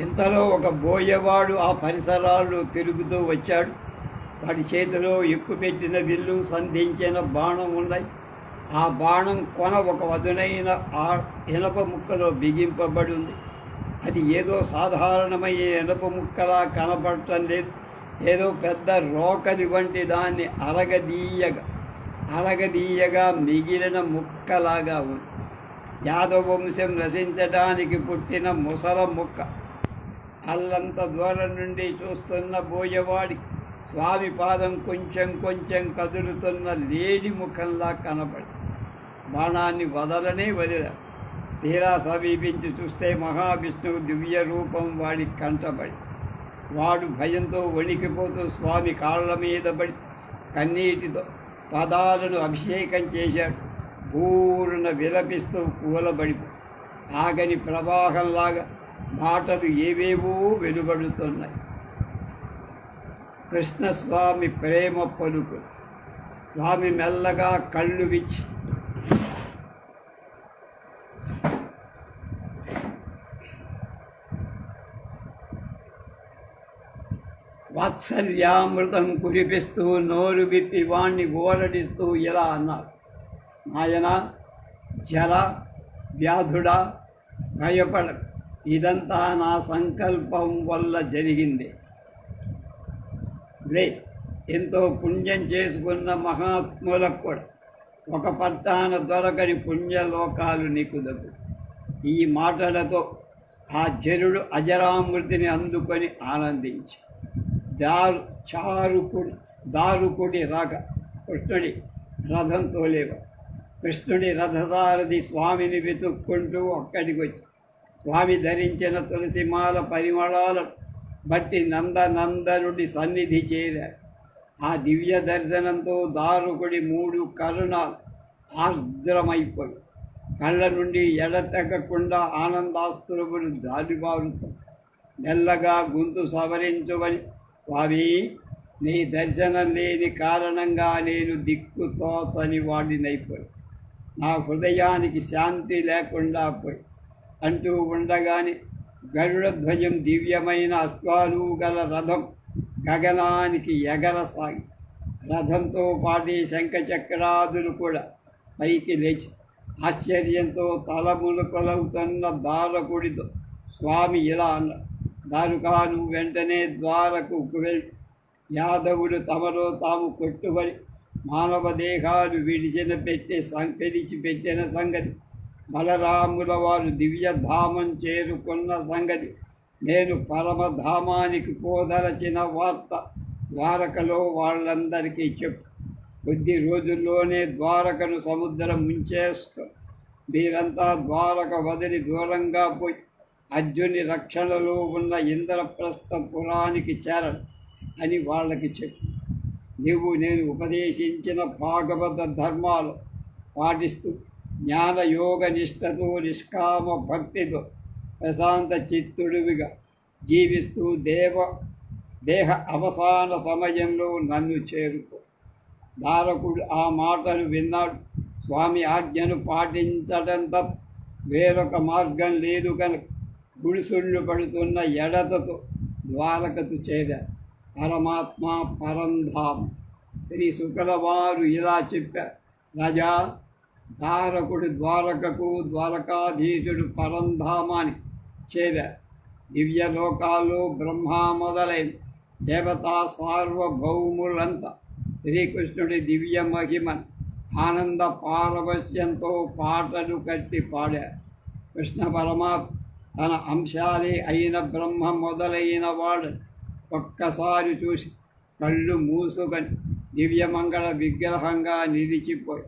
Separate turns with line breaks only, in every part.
ఇంతలో ఒక బోయవాడు ఆ పరిసరాల్లో తిరుగుతూ వచ్చాడు. వాడి చేతిలో ఎక్కుపెట్టిన విల్లు సంధించిన బాణం ఉన్నాయి. ఆ బాణం కొన ఒక వదునైన ఆ ఇనప ముక్కలో బిగింపబడి ఉంది. అది ఏదో సాధారణమైన ఇనప ముక్కలా కనపడటం లేదు. ఏదో పెద్ద రోకలి వంటి దాన్ని అరగదీయగా అరగదీయగా మిగిలిన ముక్కలాగా ఉంది. యాదవ వంశం నశించడానికి పుట్టిన ముసల ముక్క. అల్లంత దూరం నుండి చూస్తున్న బోయవాడి స్వామి పాదం కొంచెం కొంచెం కదులుతున్న లేడి ముఖంలా కనపడి బాణాన్ని వదలనే వదిల తీరా సమీపించి చూస్తే మహావిష్ణువు దివ్య రూపం వాడి కంటబడి వాడు భయంతో వణికిపోతూ స్వామి కాళ్ళ మీద పడి కన్నీటితో పదాలను అభిషేకం చేశాడు. పూర్ణ విలపిస్తూ కూలబడి ఆగని ప్రవాహంలాగా మాటలు ఏవేవో వెలువడుతున్నాయి. కృష్ణస్వామి ప్రేమ పలుకు. స్వామి మెల్లగా కళ్ళు విచ్చి. వాత్సల్యామృతం కురిపిస్తూ నోరు విప్పి వాణ్ణి ఓరడిస్తూ ఇలా అన్నారు. నాయన జల వ్యాధుడా భయపడకు. ఇదంతా నా సంకల్పం వల్ల జరిగింది. లే ఎంతో పుణ్యం చేసుకున్న మహాత్ములకు కూడా ఒక పట్టాన దొరకని పుణ్యలోకాలు నీకు దక్కు. ఈ మాటలతో ఆ జరుడు అజరామృతిని అందుకొని ఆనందించి దారు చారుకుడి దారుకుడి రాక కృష్ణుడి రథంతో లేవ కృష్ణుడి రథసారథి స్వామిని వెతుక్కుంటూ అక్కడికి వచ్చి స్వామి ధరించిన తులసిమాల పరిమళాలను బట్టి నందనందనుడి సన్నిధి చేరారు ఆ దివ్య దర్శనంతో దారుకుడి మూడు కరుణాలు ఆర్ద్రమైపోయి కళ్ళ నుండి ఎడతెగకుండా ఆనందాస్త్రములు జాలిబారుతాయి. మెల్లగా గొంతు సవరించువని స్వామి నీ దర్శనం లేని కారణంగా నేను దిక్కు తోచని వాడినైపోయి. నా హృదయానికి శాంతి లేకుండా పోయి అంటూ ఉండగానే గరుడధ్వజం దివ్యమైన అశ్వాలు గల రథం గగనానికి ఎగరసాగి రథంతో పాటి శంఖచక్రాదులు కూడా పైకి లేచి ఆశ్చర్యంతో తలములకొలవుతున్న దారకుడితో స్వామి ఇలా అన్నాడు దారుకాను వెంటనే ద్వారకు వెళ్ళి యాదవులు తమలో తాము కొట్టుబడి మానవ దేహాలు విడిచిన పెట్టే సం పెట్టిన సంగతి బలరాముల వారు దివ్యధామం చేరుకున్న సంగతి. నేను పరమధామానికి పోదలచిన వార్త ద్వారకలో వాళ్ళందరికీ చెప్పు. కొద్ది రోజుల్లోనే ద్వారకను సముద్రం ముంచేస్తూ. మీరంతా ద్వారక వదిలి దూరంగా పోయి అర్జుని రక్షణలో ఉన్న ఇంద్రప్రస్థ పురానికి చేరడు అని వాళ్ళకి చెప్పు. నీవు నేను ఉపదేశించిన భాగవత ధర్మాలు పాటిస్తూ జ్ఞాన యోగ నిష్టతో నిష్కామ భక్తితో ప్రశాంత చిత్తుడివిగా జీవిస్తూ దేవ దేహ అవసాన సమయంలో నన్ను చేరుకో. దారకుడు ఆ మాటలు విన్నాడు. స్వామి ఆజ్ఞను పాటించడం తప్ప వేరొక మార్గం లేదు కనుక గుడిసుళ్ళు పడుతున్న ఎడతతో ద్వారకతు చేరారు పరమాత్మ పరంధాం శ్రీ శుకలవారు ఇలా చెప్పారు. రాజా ధారకుడు ద్వారకకు ద్వారకాధీశుడు పరంధామాని. చేరారు దివ్యలోకాలు బ్రహ్మ మొదలైన దేవతా సార్వభౌములంతా. శ్రీకృష్ణుడి దివ్య మహిమన్ ఆనంద పారవశ్యంతో పాటలు కట్టి పాడారు. కృష్ణ పరమాత్మ తన అంశాలే అయిన బ్రహ్మ మొదలైన వాడు ఒక్కసారి చూసి కళ్ళు మూసుకొని దివ్యమంగళ విగ్రహంగా నిలిచిపోయి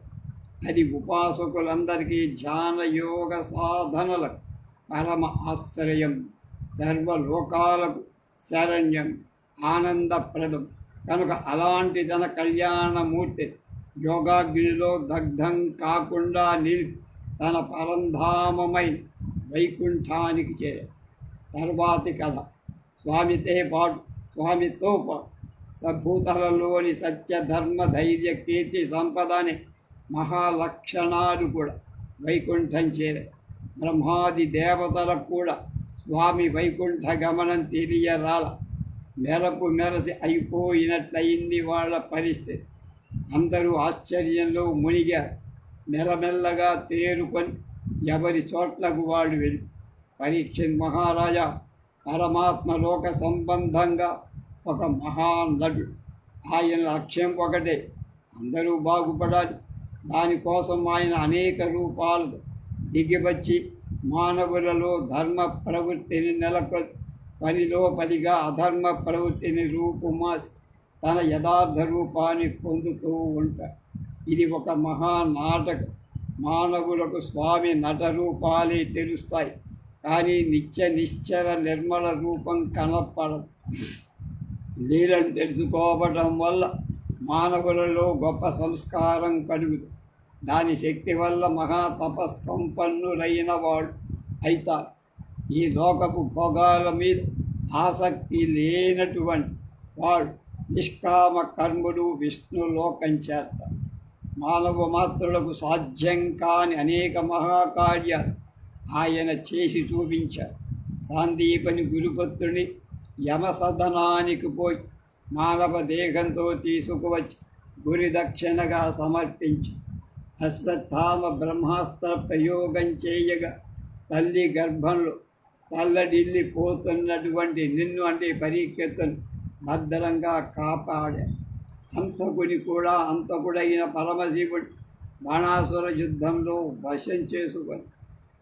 అది ఉపాసకులందరికీ ధ్యానయోగ సాధనలకు పరమ ఆశ్రయం. సర్వలోకాలకు శరణ్యం ఆనందప్రదం. కనుక అలాంటి తన కళ్యాణమూర్తి యోగాగ్నిలో దగ్ధం కాకుండా నిలిపి తన పరంధామమై వైకుంఠానికి చేరే. తర్వాతి కథ. స్వామితే పాటు స్వామితో పాటు సభూతలలోని సత్య ధర్మ ధైర్య కీర్తి సంపదని మహాలక్షణాలు కూడా వైకుంఠం చేరే బ్రహ్మాది దేవతలకు కూడా స్వామి వైకుంఠ గమనం తెలియరాల. మెరపు మెరసి అయిపోయినట్లయింది వాళ్ళ పరిస్థితి. అందరూ ఆశ్చర్యంలో మునిగారు. మెల్లమెల్లగా తేరుకొని ఎవరి చోట్లకు వాళ్ళు వెళ్ళి పరీక్ష మహారాజా పరమాత్మ లోక సంబంధంగా ఒక మహానటుడు ఆయన లక్ష్యం ఒకటే అందరూ బాగుపడాలి. దానికోసం ఆయన అనేక రూపాలు దిగివచ్చి మానవులలో ధర్మ ప్రవృత్తిని నెలకొ పనిలో పనిగా అధర్మ ప్రవృత్తిని రూపుమాసి తన యథార్థ రూపాన్ని పొందుతూ ఉంటాడు ఇది ఒక మహానాటకం మానవులకు స్వామి నట రూపాలే తెలుస్తాయి. కానీ నిత్య నిశ్చల నిర్మల రూపం కనపడదు. లీలను తెలుసుకోవటం వల్ల మానవులలో గొప్ప సంస్కారం కలుగుదు. దాని శక్తి వల్ల మహా తపస్సంపన్నులైన వాడు అవుతారు ఈ లోకపు భోగాల మీద ఆసక్తి లేనటువంటి వాడు నిష్కామ కర్ముడు విష్ణు లోకం చేస్తారు మానవ మాత్రులకు సాధ్యం కాని అనేక మహాకార్యాలు ఆయన చేసి చూపించారు సాందీపని గురుపత్రుని యమసదనానికి పోయి మానవ దేహంతో తీసుకువచ్చి గురి దక్షిణగా సమర్పించి అశ్వత్థామ బ్రహ్మాస్త్ర ప్రయోగం చేయగా తల్లి గర్భంలో తల్లడిల్లి పోతున్నటువంటి నిన్ను అంటే పరీక్షతను భద్రంగా కాపాడా అంతకుని కూడా అంతకుడైన పరమశివుడు బాణాసుర యుద్ధంలో వశం చేసుకొని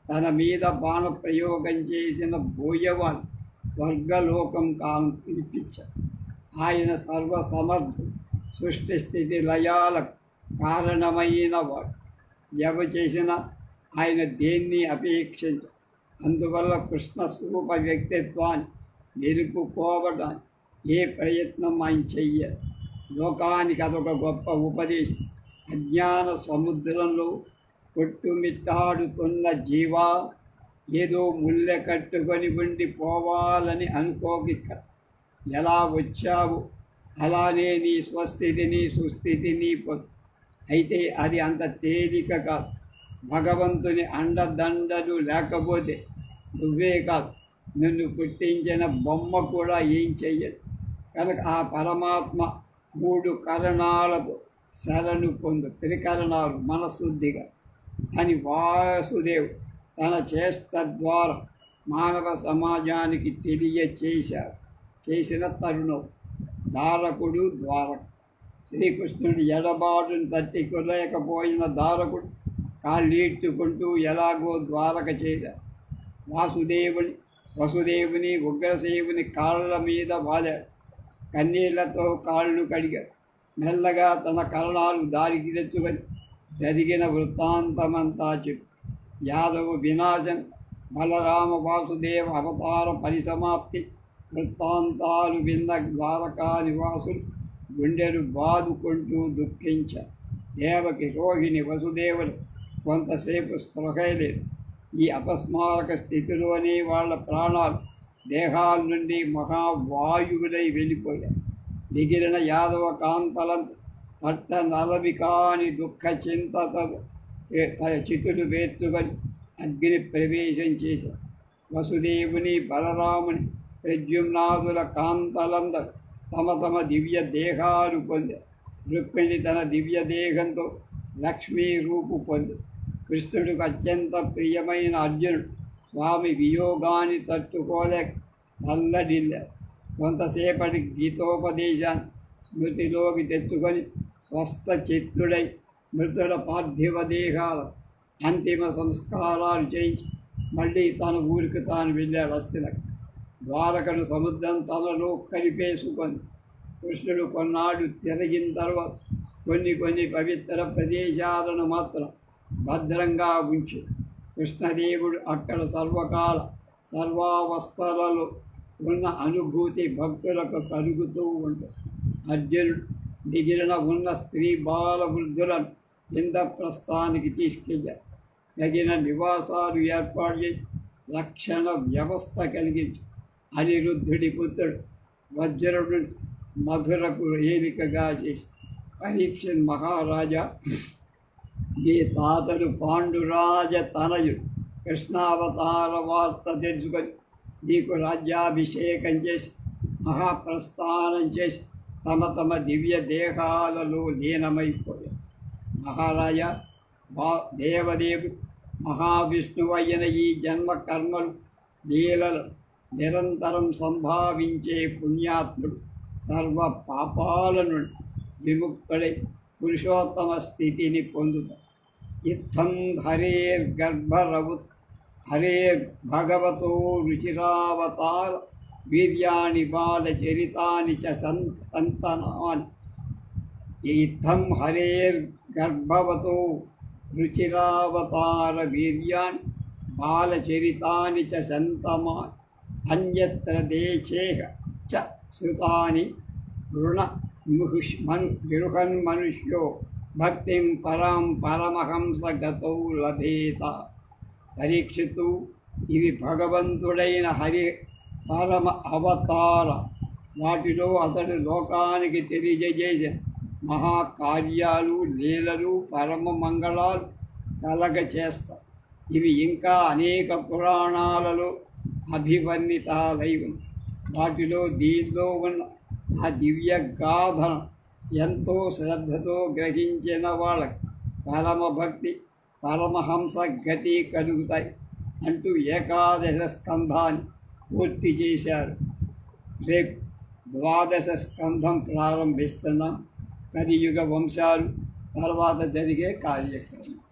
తన మీద బాణ ప్రయోగం చేసిన బోయవాడు స్వర్గలోకం కాను పిలిపించాడు. ఆయన సర్వసమర్థుడు సృష్టి స్థితి లయాలకు కారణమైన వాడు. ఎవ చేసిన ఆయన దేన్ని అపేక్షించు? అందువల్ల కృష్ణ స్వరూప వ్యక్తిత్వాన్ని నిలుపుకోవడానికి ఏ ప్రయత్నం ఆయన చెయ్య లోకానికి అదొక గొప్ప ఉపదేశం. అజ్ఞాన సముద్రంలో కొట్టుమిట్టాడుతున్న జీవా ఏదో ముల్లె కట్టుకొని ఉండి పోవాలని అనుకోకిక్క ఎలా వచ్చావు? అలానే నీ స్వస్థితిని సుస్థితిని అయితే అది అంత తేలిక కాదు. భగవంతుని అండదండలు లేకపోతే నువ్వే కాదు. నిన్ను పుట్టించిన బొమ్మ కూడా ఏం చెయ్యదు. కనుక ఆ పరమాత్మ మూడు కరణాలతో శరణు పొందు త్రికరణాలు మనశుద్ధిగా. అని వాసుదేవుడు తన చేష్ట ద్వారా మానవ సమాజానికి తెలియచేశారు చేసిన తరుణం దారకుడు ద్వారక శ్రీకృష్ణుడు ఎడబాటును తట్టుకోలేకపోయిన దారకుడు కాళ్ళీడ్చుకుంటూ ఎలాగో ద్వారక చేశారు వాసుదేవుని వసుదేవుని ఉగ్రసేవుని కాళ్ళ మీద వాలాడు. కన్నీళ్ళతో కాళ్ళు కడిగాడు. మెల్లగా తన కరణాలు దారికి తెచ్చుకొని జరిగిన వృత్తాంతమంతా చెప్పు. యాదవ వినాశం బలరామ వాసుదేవ అవతార పరిసమాప్తి. వృత్తాంతాలు విన్న ద్వారకా నివాసులు గుండెలు బాదుకుంటూ దుఃఖించారు దేవకి రోహిణి వసుదేవులు కొంతసేపు స్పృహయలేదు ఈ అపస్మారక స్థితిలోనే వాళ్ళ ప్రాణాలు దేహాల నుండి మహావాయువులై వెళ్ళిపోయాయి. మిగిలిన యాదవ కాంతలం పట్ట నలవి కాని దుఃఖ చింత చితులు వేర్చుకొని అగ్ని ప్రవేశం చేశారు వసుదేవుని బలరాముని ప్రద్యుమ్నాథుల కాంతలందరూ తమ తమ దివ్య దేహాలు పొందారు రుక్మిణి తన దివ్య దేహంతో లక్ష్మీ రూపు పొంది. కృష్ణుడికి అత్యంత ప్రియమైన అర్జునుడు. స్వామి వియోగాన్ని తట్టుకోలేక తల్లడిల్లారు కొంతసేపటి గీతోపదేశాన్ని స్మృతిలోకి తెచ్చుకొని స్వస్థ చిత్తుడై మృతుల పార్థివ దేహాల అంతిమ సంస్కారాలు చేయించి మళ్ళీ తన ఊరికి తాను వెళ్ళాడు అస్థిలకు ద్వారకను సముద్రం తలలో కలిపేసుకొని కృష్ణుడు కొన్నాడు తిరిగిన తర్వాత కొన్ని కొన్ని పవిత్ర ప్రదేశాలను మాత్రం భద్రంగా ఉంచి. కృష్ణదేవుడు అక్కడ సర్వకాల సర్వావస్థలలో ఉన్న అనుభూతి భక్తులకు కలుగుతూ ఉంటుంది అర్జునుడు దిగిరిన ఉన్న స్త్రీ బాల వృద్ధులను ఇంద్రప్రస్థానికి తీసుకెళ్ళారు తగిన నివాసాలు ఏర్పాటు చేసి రక్షణ వ్యవస్థ కలిగించారు అనిరుద్ధుడి పుత్రుడు వజ్రుడు మధురకు ఏలికగా చేసి పరీక్ష మహారాజా. మీ తాతడు పాండురాజ తనయుడు. కృష్ణావతార వార్త తెలుసుకొని నీకు రాజ్యాభిషేకం చేసి మహాప్రస్థానం చేసి తమ తమ దివ్య దేహాలలో లీనమైపోయారు మహారాజా వా దేవదేవుడు మహావిష్ణువు అయిన ఈ జన్మ కర్మలు లీలలు నిరంతరం సంభావించే పుణ్యాత్ముడు సర్వ పాపాలను విముక్తుడై పురుషోత్తమ స్థితిని పొందుతాడు ఇత్థం హరేర్గర్భరవు హరేర్ భగవతో రుచిరావతార వీర్యాణి బాలచరితాని చ సన్- సంతనాని ఇత్థం హరేర్గర్భవతో రుచిరావతార వీర్యాణి బాలచరితాని చ సంతమాని. అన్యత్ర దేశే చ శృతాని రుణ ముహుష్ మను విరుహన్ మనుష్యో భక్తిం పరాం పరమహంస గతౌ లభేత పరీక్షితు ఇవి భగవంతుడైన హరి పరమ అవతార వాటిలో అతడు లోకానికి తెలియజేసిన మహాకార్యాలు లీలలు పరమ మంగళాలు కలగ చేస్తాయి ఇవి ఇంకా అనేక పురాణాలలో అభివర్ణితాలై వాటిలో దీనిలో ఉన్న ఆ దివ్య గాథను ఎంతో శ్రద్ధతో గ్రహించిన వాళ్ళకి పరమభక్తి పరమహంస గతి కలుగుతాయి అంటూ ఏకాదశ స్కంధాన్ని పూర్తి చేశారు. రేపు ద్వాదశ స్కంధం ప్రారంభిస్తున్నాం. కలియుగ వంశాలు తర్వాత జరిగే కార్యక్రమం.